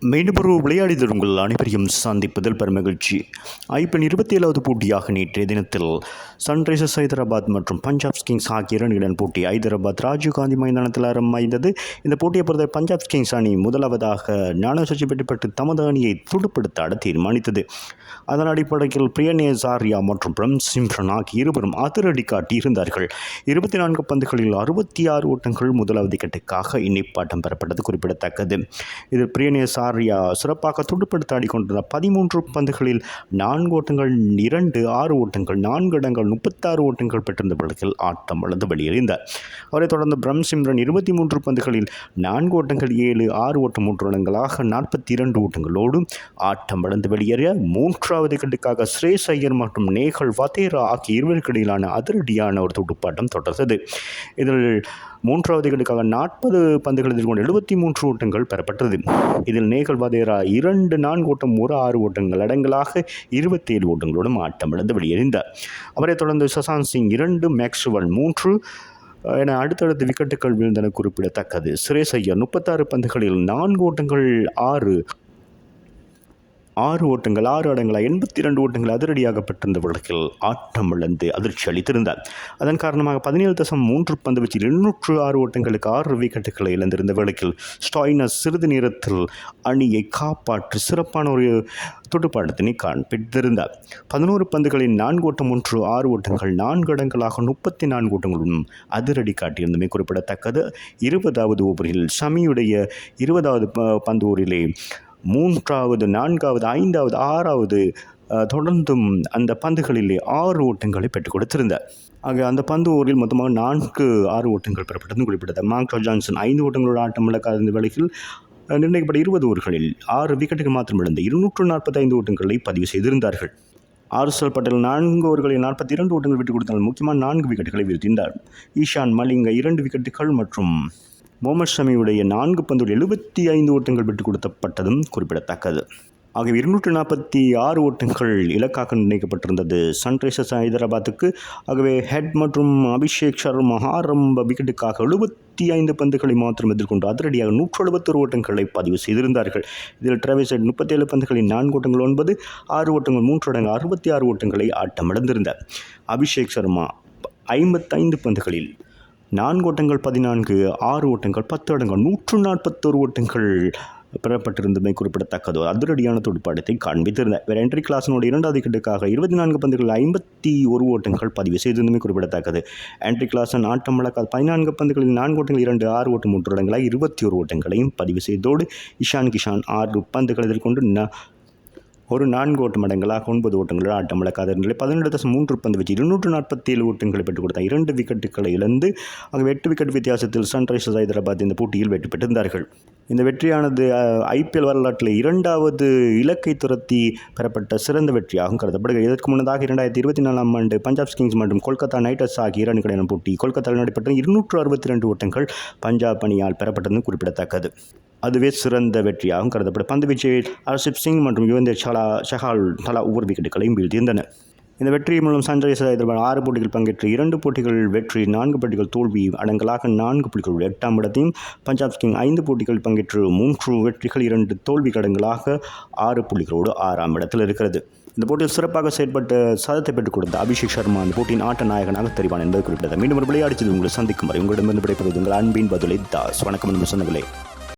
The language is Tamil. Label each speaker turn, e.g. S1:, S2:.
S1: மீண்டும் ஒரு விளையாடிதல் உங்கள் அனைவரையும் சந்திப்பதில் பெருமகிழ்ச்சி. ஐபிஎல் இருபத்தி ஏழாவது போட்டியாக நேற்றைய தினத்தில் சன்ரைசர்ஸ் ஹைதராபாத் மற்றும் பஞ்சாப் கிங்ஸ் ஆகிய இரண்டுடன் போட்டி ஹைதராபாத் ராஜீவ்காந்தி மைதானத்தில் ஆரம்பமாய்ந்தது இந்த போட்டியை பொறுத்த பஞ்சாப் கிங்ஸ் அணி முதலாவதாக ஞான சச்சி பெற்று தமது அணியை துடுப்படுத்தாட தீர்மானித்தது. அதன் அடிப்படையில் பிரியனே சாரியா மற்றும் பிரம் சிம்ரன் ஆகிய இருவரும் அதிரடி காட்டியிருந்தார்கள் இருபத்தி நான்கு பந்துகளில் அறுபத்தி ஆறு ஓட்டங்கள் முதலாவது கட்டுக்காக இன்னிப்பாட்டம் பெறப்பட்டது குறிப்பிடத்தக்கது. இதில் பிரியனேஸ் ஆர்யா சிறப்பாக துடுப்படுத்த ஆடிக்கொண்டிருந்த பதிமூன்று பந்துகளில் நான்கு ஓட்டங்கள் இரண்டு ஆறு ஓட்டங்கள் நான்கு இடங்கள் முப்பத்தாறு ஓட்டங்கள் பெற்றிருந்த வழக்கில் ஆட்டம் வளர்ந்து வெளியேறிந்தார் அவரைத் தொடர்ந்து பிரம் சிம்ரன் இருபத்தி மூன்று பந்துகளில் நான்கு ஓட்டங்கள் ஏழு ஆறு ஓட்டம் மூன்று இடங்களாக நாற்பத்தி இரண்டு ஓட்டங்களோடு ஆட்டம் வளர்ந்து வெளியேறிய மூன்றாவது கட்டுக்காக ஸ்ரேஸ் ஐயர் மற்றும் நேகல் வதேரா ஆகிய இருவருக்கு இடையிலான அதிரடியான ஒரு துடுப்பாட்டம் தொடர்ந்தது. இதில் மூன்றாவது கட்டுக்காக நாற்பது பந்துகள் எதிர்கொண்டு எழுபத்தி மூன்று ஓட்டங்கள் பெறப்பட்டது. இதில் நேகல் வதேரா. இரண்டு நான்கு ஓட்டம் ஒரு ஆறு ஓட்டங்கள் அடங்கலாக இருபத்தி ஏழு ஓட்டங்களோடும் ஆட்டம் இழந்து வெளியேறிந்தார். அவரைத் தொடர்ந்து சசாந்த் சிங் இரண்டு மேக்ஸ்வல் மூன்று என அடுத்தடுத்து விக்கெட்டுகள் வீழ்ந்தன குறிப்பிடத்தக்கது. சுரேஷ் ஐயர் முப்பத்தாறு பந்துகளில் நான்கு ஓட்டங்கள் ஆறு ஆறு ஓட்டங்கள் ஆறு அடங்களாக எண்பத்தி இரண்டு ஓட்டங்கள் அதிரடியாக பெற்றிருந்த வழக்கில் ஆட்டம் இழந்து அதிர்ச்சி அளித்திருந்தார். அதன் காரணமாக பதினேழு தசம் மூன்று பந்து வச்சு இருநூற்று ஆறு ஓட்டங்களுக்கு ஆறு விக்கெட்டுகளை இழந்திருந்த வழக்கில் ஸ்டாய்னஸ் சிறிது நேரத்தில் அணியை காப்பாற்றி சிறப்பான ஒரு துடுப்பாட்டத்தினை காண்பித்திருந்தார் பதினோரு பந்துகளின் நான்கு ஓட்டம் ஒன்று ஆறு ஓட்டங்கள் நான்கு இடங்களாக முப்பத்தி நான்கு ஓட்டங்களும் அதிரடி காட்டியிருந்தமை குறிப்பிடத்தக்கது. இருபதாவது ஓவரில் சமியுடைய இருபதாவது பந்து ஓவரிலே மூன்றாவது நான்காவது ஐந்தாவது ஆறாவது தொடர்ந்தும் அந்த பந்துகளிலே ஆறு ஓட்டங்களை பெற்றுக் கொடுத்திருந்தார். ஆக அந்த பந்து ஓரில் மொத்தமாக நான்கு ஆறு ஓட்டங்கள் பெறப்பட்டது குறிப்பிட்டது மார்க்டோ ஜான்சன் ஐந்து ஓட்டங்களோட ஆட்டம் இழக்காத இந்த வேளையில் நிர்ணயிக்கப்பட்ட இருபது ஓவர்களில் ஆறு விக்கெட்டுக்கு மாத்திரம் இழந்த இருநூற்று நாற்பத்தைந்து ஓட்டங்களை பதிவு செய்திருந்தார்கள். ஆர்சல் பட்டேல் நான்கு ஓவர்களில் நாற்பத்தி இரண்டு ஓட்டங்கள் விட்டுக் கொடுத்தால் முக்கியமாக நான்கு விக்கெட்டுகளை வீழ்த்தினார் ஈஷான் மலிங்க இரண்டு விக்கெட்டுகள் மற்றும் முகமது ஷமியுடைய நான்கு பந்துகள் எழுபத்தி ஐந்து ஓட்டங்கள் விட்டுக் கொடுத்தப்பட்டதும் குறிப்பிடத்தக்கது. ஆகவே இருநூற்று நாற்பத்தி ஆறு ஓட்டங்கள் இலக்காக நிர்ணயிக்கப்பட்டிருந்தது. சன்ரைசர்ஸ் ஹைதராபாத்துக்கு ஆகவே ஹெட் மற்றும் அபிஷேக் சர்மா ஆரம்ப விக்கெட்டுக்காக எழுபத்தி ஐந்து பந்துகளை மாத்திரம் எதிர்கொண்டு அதிரடியாக நூற்று எழுபத்தொரு ஓட்டங்களை பதிவு செய்திருந்தார்கள். இதில் டிராவிஸ் ஹெட் முப்பத்தேழு பந்துகளில் நான்கு ஓட்டங்கள் ஒன்பது ஆறு ஓட்டங்கள் மூன்று இடங்கள் அறுபத்தி ஆறு ஓட்டங்களை ஆட்டமிழந்திருந்தார். அபிஷேக் சர்மா ஐம்பத்தைந்து பந்துகளில் நான்கு ஓட்டங்கள் பதினான்கு ஆறு ஓட்டங்கள் பத்து இடங்கள் நூற்று நாற்பத்தோரு ஓட்டங்கள் பெறப்பட்டிருந்தமை குறிப்பிடத்தக்கது. அதிரடியான துடுப்பாட்டத்தை காண்பித்திருந்தார் வேறு என்ட்ரி கிளாஸினுடைய இரண்டாவது விக்கெட்டுக்காக இருபத்தி நான்கு பந்துகள் ஐம்பத்தி ஒரு ஓட்டங்கள் பதிவு செய்திருந்தமை குறிப்பிடத்தக்கது. என்ட்ரி கிளாஸன் ஆட்டம் வழக்காத பதினான்கு பந்துகளில் நான்கு ஓட்டங்கள் இரண்டு ஆறு ஓட்டம் மூன்று இடங்களாக இருபத்தி ஒரு ஓட்டங்களையும் பதிவு செய்தோடு இஷான் கிஷான் ஆறு பந்துகள் எதிர்கொண்டு ஒரு நான்கு ஓட்டம் அடங்களாக ஒன்பது ஓட்டங்களில் ஆட்டம் இழக்காத நிலை பதினெட்டு தசம் மூன்று பந்து வச்சு இருநூற்று நாற்பத்தி ஏழு ஓட்டங்களை பெற்றுக் கொடுத்தார் இரண்டு விக்கெட்டுகளை இழந்து அங்கே எட்டு விக்கெட் வித்தியாசத்தில் சன்ரைசர்ஸ் ஹைதராபாத் இந்த போட்டியில் வெற்றி பெற்றிருந்தார்கள். இந்த வெற்றியானது ஐபிஎல் வரலாற்றில் இரண்டாவது இலக்கை துரத்தி பெறப்பட்ட சிறந்த வெற்றியாகவும் கருதப்படுகிறது. இதற்கு முன்னதாக இரண்டாயிரத்தி இருபத்தி நாலாம் ஆண்டு பஞ்சாப் கிங்ஸ் மற்றும் கொல்கத்தா நைட் ரைடர்ஸ் ஆகிய இரண்டு கடையான போட்டி கொல்கத்தாவில் நடைபெற்ற இருநூற்று அறுபத்தி ரெண்டு ஓட்டங்கள் பஞ்சாப் அணியால் பெறப்பட்டதும் குறிப்பிடத்தக்கது. அதுவே சிறந்த வெற்றியாகவும் கருதப்படும். பந்து வீச்சில் ஹர்ஷிப் சிங் மற்றும் யுவந்தர் சலா ஷஹால் தலா ஒவ்வொரு விக்கெட்டுகளையும் வீழ்த்தியிருந்தனர். இந்த வெற்றி மூலம் சன்ரைசர் ஹைதராபாத் ஆறு போட்டிகள் பங்கேற்று இரண்டு போட்டிகள் வெற்றி நான்கு போட்டிகள் தோல்வி அடங்கலாக நான்கு புள்ளிகள் எட்டாம் இடத்தையும் பஞ்சாப் கிங் ஐந்து போட்டிகள் பங்கேற்று மூன்று வெற்றிகள் இரண்டு தோல்வி கடங்களாக ஆறு புள்ளிகளோடு ஆறாம் இடத்தில் இருக்கிறது. இந்த போட்டியில் சிறப்பாக செயல்பட்ட சதத்தை பெற்றுக் கொடுத்த அபிஷேக் சர்மா அந்த போட்டியின் ஆட்ட நாயகனாக தெரிவான் என்பது குறிப்பிட்டது மீண்டும் ஒரு விளையாடிச்சது உங்களை சந்திக்கும் வரை உங்களிடமிருந்து விடைபெறுவது உங்கள் அன்பின் பதிலை தாஸ். வணக்கம் சொன்னங்களே